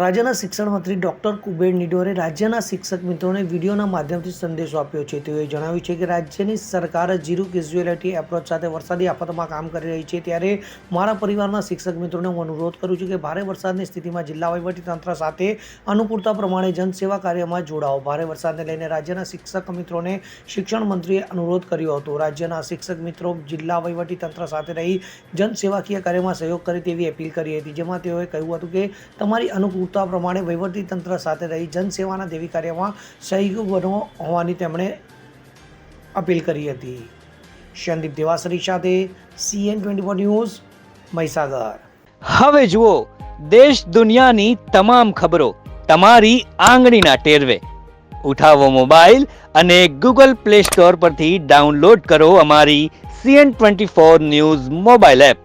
રાજ્યના શિક્ષણ મંત્રી ડૉક્ટર કુબેર નિડોરે રાજ્યના શિક્ષક મિત્રોને વિડીયોના માધ્યમથી સંદેશો આપ્યો છે. તેઓએ જણાવ્યું છે કે રાજ્યની સરકાર ઝીરો કેઝ્યુઅલિટી એપ્રોચ સાથે વરસાદી આફતમાં કામ કરી રહી છે. ત્યારે મારા પરિવારના શિક્ષક મિત્રોને હું અનુરોધ કરું છું કે ભારે વરસાદની સ્થિતિમાં જિલ્લા તંત્ર સાથે અનુકૂળતા પ્રમાણે જનસેવા કાર્યમાં જોડાઓ. ભારે વરસાદને લઈને રાજ્યના શિક્ષક મિત્રોને શિક્ષણ મંત્રીએ અનુરોધ કર્યો હતો. રાજ્યના શિક્ષક મિત્રો જિલ્લા તંત્ર સાથે રહી જનસેવાકીય કાર્યમાં સહયોગ કરે તેવી અપીલ કરી હતી. જેમાં તેઓએ કહ્યું હતું કે તમારી અનુકૂળતા પ્રમાણે વહીવટી તંત્ર સાથે રહી જનસેવાના દેવી કાર્યમાં સહયોગ બનવો હોવાની તેમણે અપીલ કરી હતી. સંદીપ દેવાસરી સાથે CN twenty four news, Mahisagar. હવે જુઓ, દેશ દુનિયાની તમામ ખબરો તમારી આંગળીના ટેરવે. ઉઠાવો મોબાઈલ અને ગૂગલ પ્લે સ્ટોર પરથી ડાઉનલોડ કરો અમારી CN twenty four news mobile app.